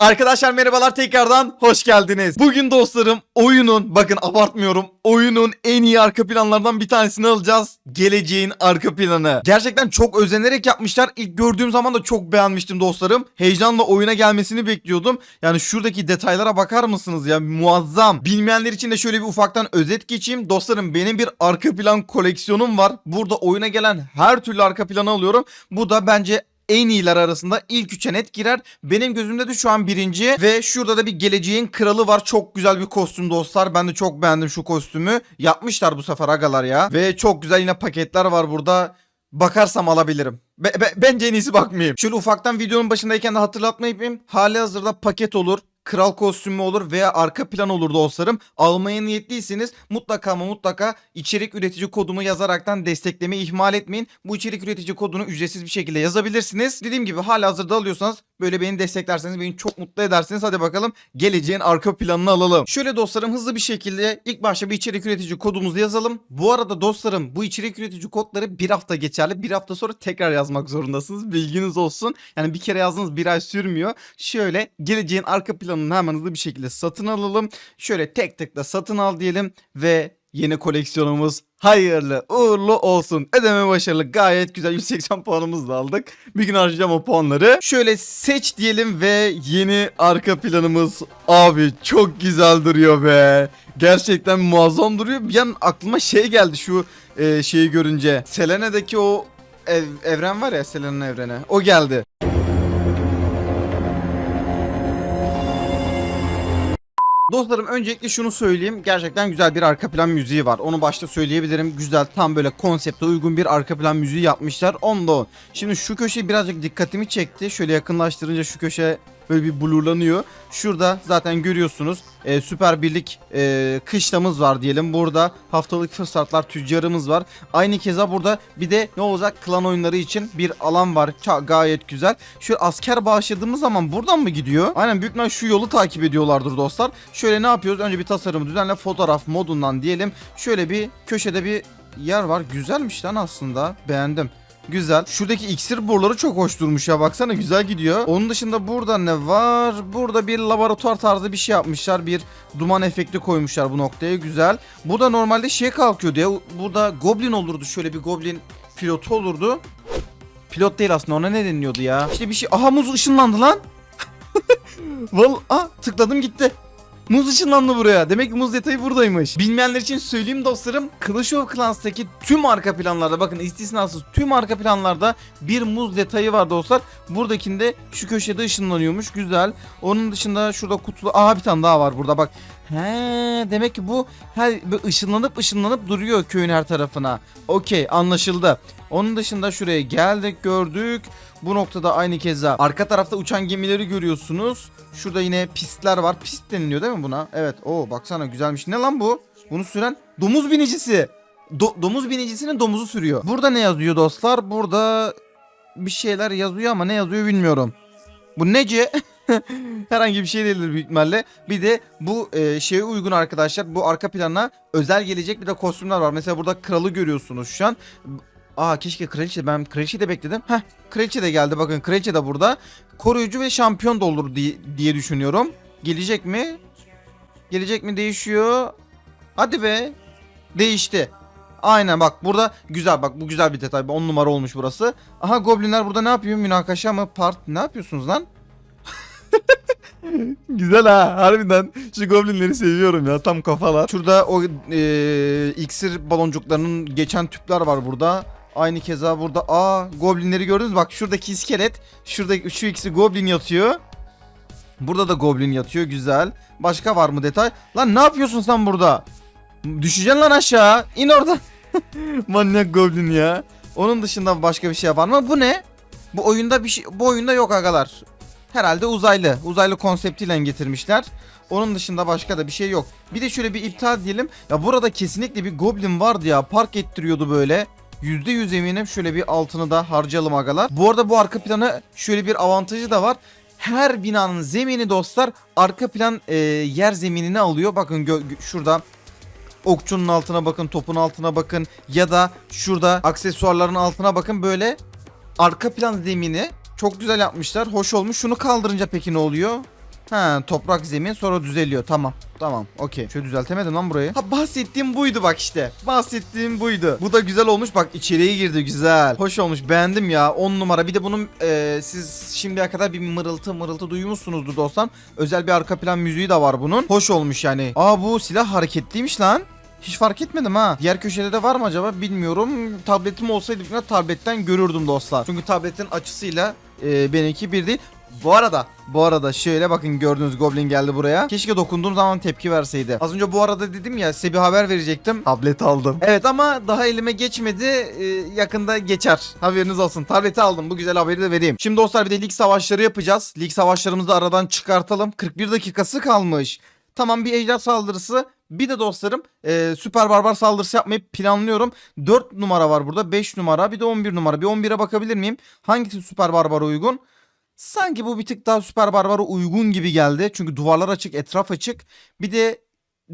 Arkadaşlar merhabalar tekrardan hoş geldiniz. Bugün dostlarım oyunun bakın abartmıyorum oyunun en iyi arka planlardan bir tanesini alacağız. Geleceğin arka planı. Gerçekten çok özenerek yapmışlar. İlk gördüğüm zaman da çok beğenmiştim dostlarım. Heyecanla oyuna gelmesini bekliyordum. Yani şuradaki detaylara bakar mısınız ya muazzam. Bilmeyenler için de şöyle bir ufaktan özet geçeyim. Dostlarım benim bir arka plan koleksiyonum var. Burada oyuna gelen her türlü arka planı alıyorum. Bu da bence en iyiler arasında ilk üçe net girer. Benim gözümde de şu an birinci ve şurada da bir geleceğin kralı var. Çok güzel bir kostüm dostlar. Ben de çok beğendim şu kostümü. Yapmışlar bu sefer agalar ya. Ve çok güzel yine paketler var burada. Bakarsam alabilirim. Be- be- bence en iyisi bakmayayım. Şöyle ufaktan videonun başındayken de hatırlatma yapayım. Hali hazırda paket olur. Kral kostümü olur veya arka plan olur dostlarım. Almaya niyetliyseniz mutlaka ama mutlaka içerik üretici kodumu yazaraktan desteklemeyi ihmal etmeyin. Bu içerik üretici kodunu ücretsiz bir şekilde yazabilirsiniz. Dediğim gibi hala hazırda alıyorsanız böyle beni desteklerseniz beni çok mutlu edersiniz. Hadi bakalım geleceğin arka planını alalım. Şöyle dostlarım hızlı bir şekilde ilk başta bir içerik üretici kodumuzu yazalım. Bu arada dostlarım bu içerik üretici kodları bir hafta geçerli. Bir hafta sonra tekrar yazmak zorundasınız. Bilginiz olsun. Yani bir kere yazdığınız bir ay sürmüyor. Şöyle geleceğin arka planını hemen hızlı bir şekilde satın alalım. Şöyle tek de satın al diyelim ve yeni koleksiyonumuz hayırlı uğurlu olsun. Ödeme başarılı gayet güzel 180 puanımızla aldık. Bir gün harcayacağım o puanları. Şöyle seç diyelim ve yeni arka planımız abi çok güzel duruyor be. Gerçekten muazzam duruyor. Bir an aklıma şey geldi şu e, şeyi görünce. Selene'deki o ev- evren var ya Selene'nin evreni. O geldi. Dostlarım öncelikle şunu söyleyeyim. Gerçekten güzel bir arka plan müziği var. Onu başta söyleyebilirim. Güzel tam böyle konsepte uygun bir arka plan müziği yapmışlar. Onda on. Şimdi şu köşe birazcık dikkatimi çekti. Şöyle yakınlaştırınca şu köşe böyle bir blurlanıyor. Şurada zaten görüyorsunuz e, Süper Birlik e, kışlamız var diyelim. Burada haftalık fırsatlar tüccarımız var. Aynı keza burada bir de ne olacak klan oyunları için bir alan var. Ça- gayet güzel. Şu asker bağışladığımız zaman buradan mı gidiyor? Aynen büyük şu yolu takip ediyorlardır dostlar. Şöyle ne yapıyoruz? Önce bir tasarımı düzenle fotoğraf modundan diyelim. Şöyle bir köşede bir yer var. Güzelmiş lan aslında. Beğendim. Güzel. Şuradaki iksir boruları çok hoş durmuş ya. Baksana güzel gidiyor. Onun dışında burada ne var? Burada bir laboratuvar tarzı bir şey yapmışlar. Bir duman efekti koymuşlar bu noktaya. Güzel. Bu da normalde şey kalkıyordu ya. Burada goblin olurdu. Şöyle bir goblin pilotu olurdu. Pilot değil aslında ona ne deniliyordu ya? İşte bir şey. Aha muz ışınlandı lan. Vallahi ah, tıkladım gitti. Muz ışınlandı buraya. Demek ki muz detayı buradaymış. Bilmeyenler için söyleyeyim dostlarım. Clash of Clans'taki tüm arka planlarda bakın istisnasız tüm arka planlarda bir muz detayı var dostlar. Buradakinde şu köşede ışınlanıyormuş. Güzel. Onun dışında şurada kutulu. Aha bir tane daha var burada bak. He demek ki bu her ışınlanıp ışınlanıp duruyor köyün her tarafına. Okey anlaşıldı. Onun dışında şuraya geldik gördük. Bu noktada aynı keza arka tarafta uçan gemileri görüyorsunuz. Şurada yine pistler var. Pist deniliyor değil mi buna? Evet. Oo baksana güzelmiş. Ne lan bu? Bunu süren domuz binicisi. Do- domuz binicisinin domuzu sürüyor. Burada ne yazıyor dostlar? Burada bir şeyler yazıyor ama ne yazıyor bilmiyorum. Bu nece? Herhangi bir şey değildir büyük ihtimalle. Bir de bu e, şeye uygun arkadaşlar. Bu arka plana özel gelecek bir de kostümler var. Mesela burada kralı görüyorsunuz şu an. Aa keşke kraliçe ben kraliçe de bekledim. Heh kraliçe de geldi bakın kraliçe de burada. Koruyucu ve şampiyon da olur diye, diye düşünüyorum. Gelecek mi? Gelecek mi değişiyor. Hadi be. Değişti. Aynen bak burada güzel bak bu güzel bir detay. 10 numara olmuş burası. Aha goblinler burada ne yapıyor? Münakaşa mı? Part ne yapıyorsunuz lan? Güzel ha harbiden şu goblinleri seviyorum ya tam kafalar. Şurada o e, iksir baloncuklarının geçen tüpler var burada. Aynı keza burada aa goblinleri gördünüz bak şuradaki iskelet şuradaki şu ikisi goblin yatıyor. Burada da goblin yatıyor güzel. Başka var mı detay? Lan ne yapıyorsun sen burada? Düşeceksin lan aşağı. İn oradan. Manyak goblin ya. Onun dışında başka bir şey var mı? Bu ne? Bu oyunda bir şey bu oyunda yok agalar. Herhalde uzaylı. Uzaylı konseptiyle getirmişler. Onun dışında başka da bir şey yok. Bir de şöyle bir iptal diyelim. Ya burada kesinlikle bir goblin vardı ya. Park ettiriyordu böyle. %100 eminim şöyle bir altını da harcayalım agalar. Bu arada bu arka planı şöyle bir avantajı da var. Her binanın zemini dostlar arka plan e, yer zeminini alıyor. Bakın şurada okçunun altına bakın, topun altına bakın ya da şurada aksesuarların altına bakın böyle arka plan zemini çok güzel yapmışlar. Hoş olmuş. Şunu kaldırınca peki ne oluyor? Ha toprak zemin sonra düzeliyor. Tamam. Tamam. Okey. Şöyle düzeltemedim lan burayı. Ha bahsettiğim buydu bak işte. Bahsettiğim buydu. Bu da güzel olmuş. Bak içeriye girdi güzel. Hoş olmuş. Beğendim ya. 10 numara. Bir de bunun e, siz şimdiye kadar bir mırıltı mırıltı duymuşsunuzdur dostlar. Özel bir arka plan müziği de var bunun. Hoş olmuş yani. Aa bu silah hareketliymiş lan. Hiç fark etmedim ha. Diğer köşede de var mı acaba bilmiyorum. Tabletim olsaydı tabletten görürdüm dostlar. Çünkü tabletin açısıyla e, benimki bir değil. Bu arada, bu arada şöyle bakın gördüğünüz Goblin geldi buraya. Keşke dokunduğum zaman tepki verseydi. Az önce bu arada dedim ya size bir haber verecektim. Tablet aldım. Evet ama daha elime geçmedi. Ee, yakında geçer. Haberiniz olsun. Tableti aldım. Bu güzel haberi de vereyim. Şimdi dostlar bir de lig savaşları yapacağız. Lig savaşlarımızı da aradan çıkartalım. 41 dakikası kalmış. Tamam bir ejder saldırısı. Bir de dostlarım e, süper barbar saldırısı yapmayı planlıyorum. 4 numara var burada. 5 numara bir de 11 numara. Bir 11'e bakabilir miyim? Hangisi süper barbara uygun? Sanki bu bir tık daha süper barbara uygun gibi geldi. Çünkü duvarlar açık, etraf açık. Bir de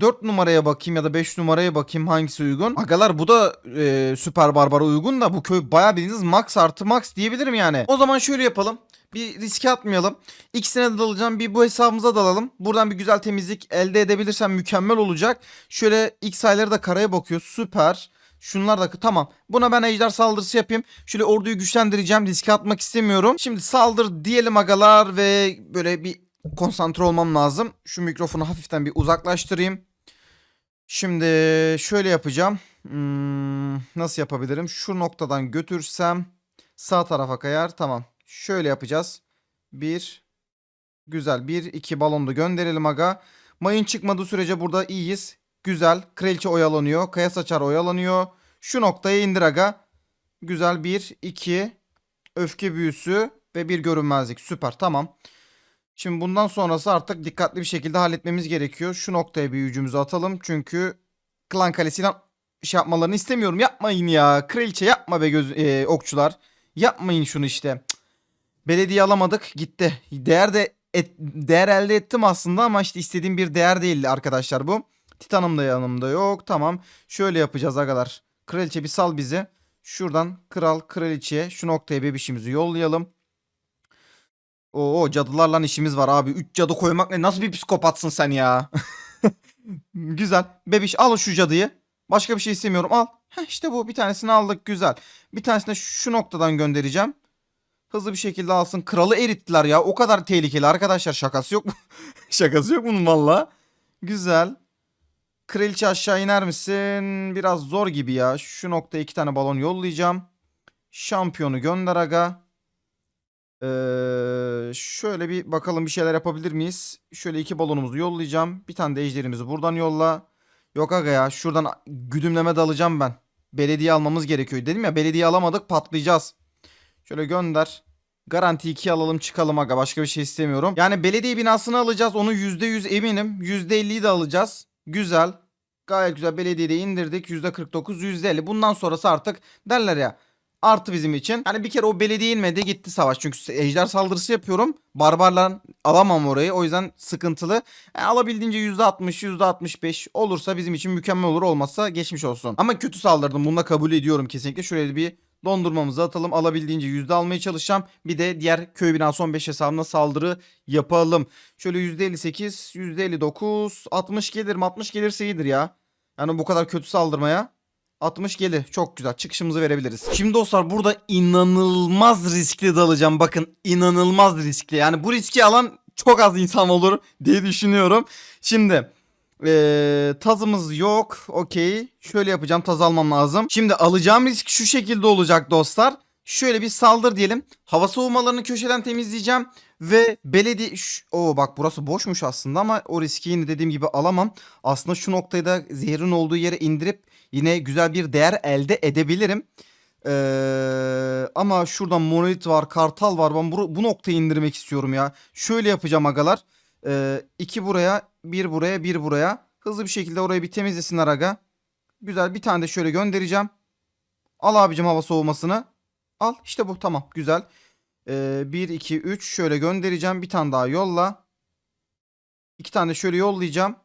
4 numaraya bakayım ya da 5 numaraya bakayım hangisi uygun. Agalar bu da e, süper barbara uygun da bu köy bayağı bildiğiniz max artı max diyebilirim yani. O zaman şöyle yapalım. Bir riske atmayalım. İkisine de dalacağım. Bir bu hesabımıza dalalım. Buradan bir güzel temizlik elde edebilirsem mükemmel olacak. Şöyle X sayıları da karaya bakıyor. Süper. Şunlar da tamam. Buna ben ejder saldırısı yapayım. Şöyle orduyu güçlendireceğim. Riske atmak istemiyorum. Şimdi saldır diyelim agalar ve böyle bir konsantre olmam lazım. Şu mikrofonu hafiften bir uzaklaştırayım. Şimdi şöyle yapacağım. Hmm, nasıl yapabilirim? Şu noktadan götürsem sağ tarafa kayar. Tamam. Şöyle yapacağız. Bir. Güzel. Bir iki balonu gönderelim aga. Mayın çıkmadığı sürece burada iyiyiz. Güzel. Kraliçe oyalanıyor. Kaya saçar oyalanıyor. Şu noktaya indir aga. Güzel. Bir, iki. Öfke büyüsü ve bir görünmezlik. Süper. Tamam. Şimdi bundan sonrası artık dikkatli bir şekilde halletmemiz gerekiyor. Şu noktaya büyücümüzü atalım. Çünkü klan kalesinden şey yapmalarını istemiyorum. Yapmayın ya. Kraliçe yapma be göz e, okçular. Yapmayın şunu işte. Cık. Belediye alamadık. Gitti. Değer de et- değer elde ettim aslında ama işte istediğim bir değer değildi arkadaşlar bu. Titanım da yanımda yok. Tamam. Şöyle yapacağız agalar. Kraliçe bir sal bizi. Şuradan kral kraliçeye şu noktaya bebişimizi yollayalım. Oo cadılarla işimiz var abi. 3 cadı koymak ne? Nasıl bir psikopatsın sen ya? güzel. Bebiş al şu cadıyı. Başka bir şey istemiyorum. Al. Heh, işte bu. Bir tanesini aldık. Güzel. Bir tanesini şu noktadan göndereceğim. Hızlı bir şekilde alsın. Kralı erittiler ya. O kadar tehlikeli arkadaşlar. Şakası yok mu? Şakası yok bunun valla. Güzel. Kraliçe aşağı iner misin? Biraz zor gibi ya. Şu noktaya iki tane balon yollayacağım. Şampiyonu gönder aga. Ee, şöyle bir bakalım bir şeyler yapabilir miyiz? Şöyle iki balonumuzu yollayacağım. Bir tane de ejderimizi buradan yolla. Yok aga ya şuradan güdümleme dalacağım ben. Belediye almamız gerekiyor. Dedim ya belediye alamadık patlayacağız. Şöyle gönder. Garanti 2 alalım çıkalım aga. Başka bir şey istemiyorum. Yani belediye binasını alacağız. Onu %100 eminim. %50'yi de alacağız. Güzel. Gayet güzel. Belediyeyi de indirdik. %49, %50. Bundan sonrası artık derler ya. Artı bizim için. Yani bir kere o belediye inmedi gitti savaş. Çünkü ejder saldırısı yapıyorum. Barbarla alamam orayı. O yüzden sıkıntılı. Yani alabildiğince %60, %65 olursa bizim için mükemmel olur. Olmazsa geçmiş olsun. Ama kötü saldırdım. Bunu da kabul ediyorum kesinlikle. Şuraya bir dondurmamızı atalım. Alabildiğince yüzde almaya çalışacağım. Bir de diğer köy binası 15 hesabına saldırı yapalım. Şöyle %58, %59, 60 gelir mi? 60 gelirse iyidir ya. Yani bu kadar kötü saldırmaya. 60 gelir. Çok güzel. Çıkışımızı verebiliriz. Şimdi dostlar burada inanılmaz riskli dalacağım. Bakın inanılmaz riskli. Yani bu riski alan çok az insan olur diye düşünüyorum. Şimdi ee, tazımız yok. Okey. Şöyle yapacağım. Taz almam lazım. Şimdi alacağım risk şu şekilde olacak dostlar. Şöyle bir saldır diyelim. Hava soğumalarını köşeden temizleyeceğim. Ve belediye... Oo bak burası boşmuş aslında ama o riski yine dediğim gibi alamam. Aslında şu noktayı da zehrin olduğu yere indirip yine güzel bir değer elde edebilirim. Ee, ama şuradan monolit var, kartal var. Ben bu, bu noktayı indirmek istiyorum ya. Şöyle yapacağım agalar. Ee, buraya, bir buraya, bir buraya. Hızlı bir şekilde orayı bir temizlesinler aga. Güzel bir tane de şöyle göndereceğim. Al abicim hava soğumasını. Al işte bu tamam güzel. Ee, 1, 2, 3 şöyle göndereceğim. Bir tane daha yolla. İki tane de şöyle yollayacağım.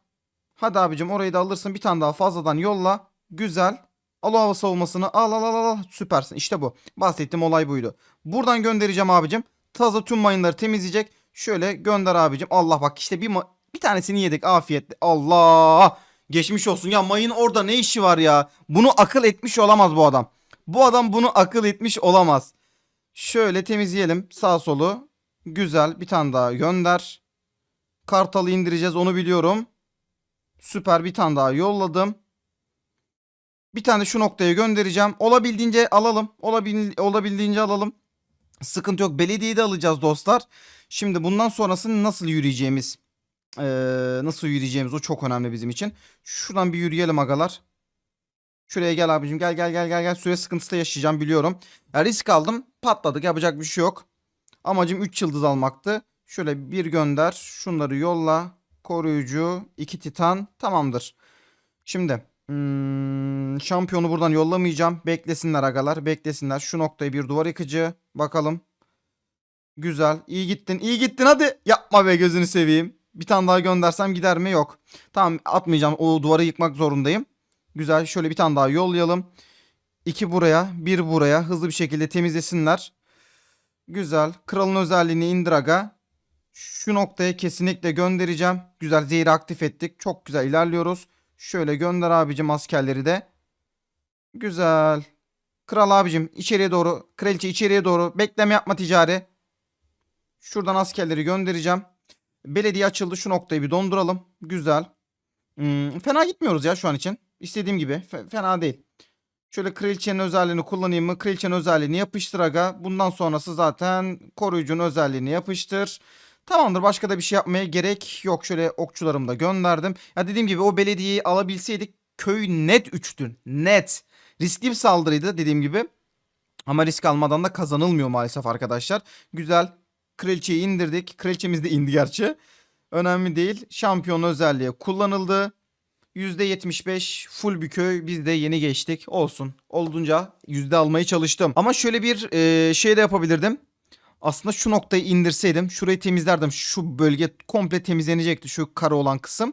Hadi abicim orayı da alırsın. Bir tane daha fazladan yolla. Güzel. Al o hava savunmasını. Al al al al. Süpersin. İşte bu. Bahsettiğim olay buydu. Buradan göndereceğim abicim. Taza tüm mayınları temizleyecek. Şöyle gönder abicim. Allah bak işte bir bir tanesini yedik afiyetle. Allah! Geçmiş olsun. Ya mayın orada ne işi var ya? Bunu akıl etmiş olamaz bu adam. Bu adam bunu akıl etmiş olamaz. Şöyle temizleyelim sağ solu. Güzel bir tane daha gönder. Kartalı indireceğiz onu biliyorum. Süper bir tane daha yolladım. Bir tane şu noktaya göndereceğim. Olabildiğince alalım. Olabil, olabildiğince alalım. Sıkıntı yok. Belediyeyi de alacağız dostlar. Şimdi bundan sonrası nasıl yürüyeceğimiz ee, nasıl yürüyeceğimiz o çok önemli bizim için. Şuradan bir yürüyelim agalar. Şuraya gel abicim gel gel gel gel gel. Süre sıkıntısı da yaşayacağım biliyorum. Ya risk aldım. Patladık yapacak bir şey yok. Amacım 3 yıldız almaktı. Şöyle bir gönder. Şunları yolla. Koruyucu. 2 titan. Tamamdır. Şimdi hmm, şampiyonu buradan yollamayacağım. Beklesinler agalar. Beklesinler. Şu noktayı bir duvar yıkıcı. Bakalım. Güzel. İyi gittin. iyi gittin hadi. Yapma be gözünü seveyim. Bir tane daha göndersem gider mi? Yok. Tamam atmayacağım. O duvarı yıkmak zorundayım. Güzel. Şöyle bir tane daha yollayalım. İki buraya, bir buraya hızlı bir şekilde temizlesinler. Güzel. Kralın özelliğini indir aga. Şu noktaya kesinlikle göndereceğim. Güzel. Zehri aktif ettik. Çok güzel ilerliyoruz. Şöyle gönder abicim askerleri de. Güzel. Kral abicim içeriye doğru. Kraliçe içeriye doğru. Bekleme yapma ticari. Şuradan askerleri göndereceğim. Belediye açıldı. Şu noktayı bir donduralım. Güzel. Hmm, fena gitmiyoruz ya şu an için. İstediğim gibi. Fe- fena değil. Şöyle kraliçenin özelliğini kullanayım mı? Kraliçenin özelliğini yapıştır aga. Bundan sonrası zaten koruyucunun özelliğini yapıştır. Tamamdır başka da bir şey yapmaya gerek yok. Şöyle okçularımı da gönderdim. Ya dediğim gibi o belediyeyi alabilseydik köy net 3'tü. Net. Riskli bir saldırıydı dediğim gibi. Ama risk almadan da kazanılmıyor maalesef arkadaşlar. Güzel. Kraliçeyi indirdik. Kraliçemiz de indi gerçi. Önemli değil. Şampiyon özelliği kullanıldı. %75 full bir köy. Biz de yeni geçtik. Olsun. Olduğunca yüzde almaya çalıştım. Ama şöyle bir e, şey de yapabilirdim. Aslında şu noktayı indirseydim. Şurayı temizlerdim. Şu bölge komple temizlenecekti. Şu kare olan kısım.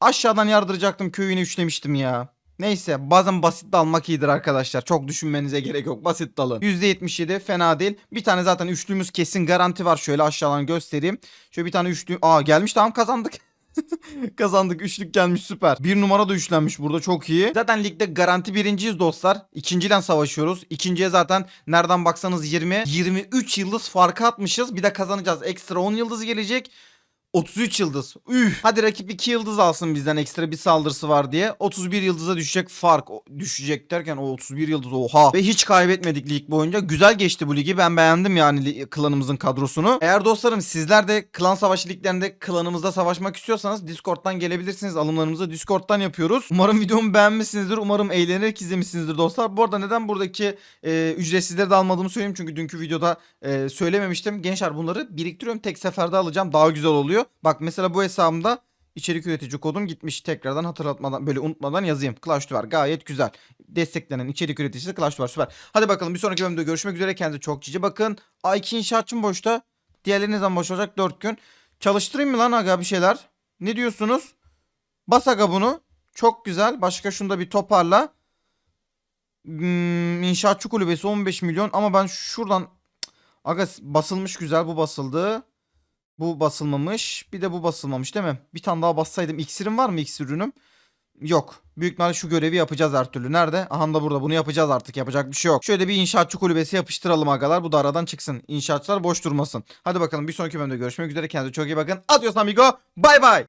Aşağıdan yardıracaktım. Köyünü üçlemiştim ya. Neyse bazen basit dalmak iyidir arkadaşlar. Çok düşünmenize gerek yok. Basit dalın. %77 fena değil. Bir tane zaten üçlüğümüz kesin garanti var. Şöyle aşağıdan göstereyim. Şöyle bir tane üçlü. Aa gelmiş tamam kazandık. Kazandık. Üçlük gelmiş süper. Bir numara da üçlenmiş burada çok iyi. Zaten ligde garanti birinciyiz dostlar. İkinciyle savaşıyoruz. İkinciye zaten nereden baksanız 20. 23 yıldız farkı atmışız. Bir de kazanacağız. Ekstra 10 yıldız gelecek. 33 yıldız. Üf. Hadi rakip 2 yıldız alsın bizden ekstra bir saldırısı var diye. 31 yıldıza düşecek fark. O- Düşecek derken o 31 yıldız oha. Ve hiç kaybetmedik lig boyunca. Güzel geçti bu ligi. Ben beğendim yani klanımızın kadrosunu. Eğer dostlarım sizler de klan savaşı liglerinde klanımızda savaşmak istiyorsanız Discord'dan gelebilirsiniz. Alımlarımızı Discord'dan yapıyoruz. Umarım videomu beğenmişsinizdir. Umarım eğlenerek izlemişsinizdir dostlar. Bu arada neden buradaki e, ücretsizleri de almadığımı söyleyeyim. Çünkü dünkü videoda e, söylememiştim. Gençler bunları biriktiriyorum. Tek seferde alacağım. Daha güzel oluyor. Bak mesela bu hesabımda içerik üretici kodum gitmiş. Tekrardan hatırlatmadan böyle unutmadan yazayım. Clash Duvar gayet güzel. Desteklenen içerik üreticisi Clash Duvar süper. Hadi bakalım bir sonraki bölümde görüşmek üzere. Kendinize çok cici bakın. A2 inşaatçım boşta. Diğerleri ne zaman boş olacak? 4 gün. Çalıştırayım mı lan aga bir şeyler? Ne diyorsunuz? Bas aga bunu. Çok güzel. Başka şunu da bir toparla. Hmm, inşaatçı kulübesi 15 milyon ama ben şuradan aga basılmış güzel bu basıldı. Bu basılmamış. Bir de bu basılmamış değil mi? Bir tane daha bassaydım. İksirim var mı iksir? Yok. Büyük ihtimalle şu görevi yapacağız her türlü. Nerede? Aha da burada. Bunu yapacağız artık. Yapacak bir şey yok. Şöyle bir inşaatçı kulübesi yapıştıralım agalar. Bu da aradan çıksın. İnşaatçılar boş durmasın. Hadi bakalım bir sonraki bölümde görüşmek üzere. Kendinize çok iyi bakın. Adios amigo. Bay bay.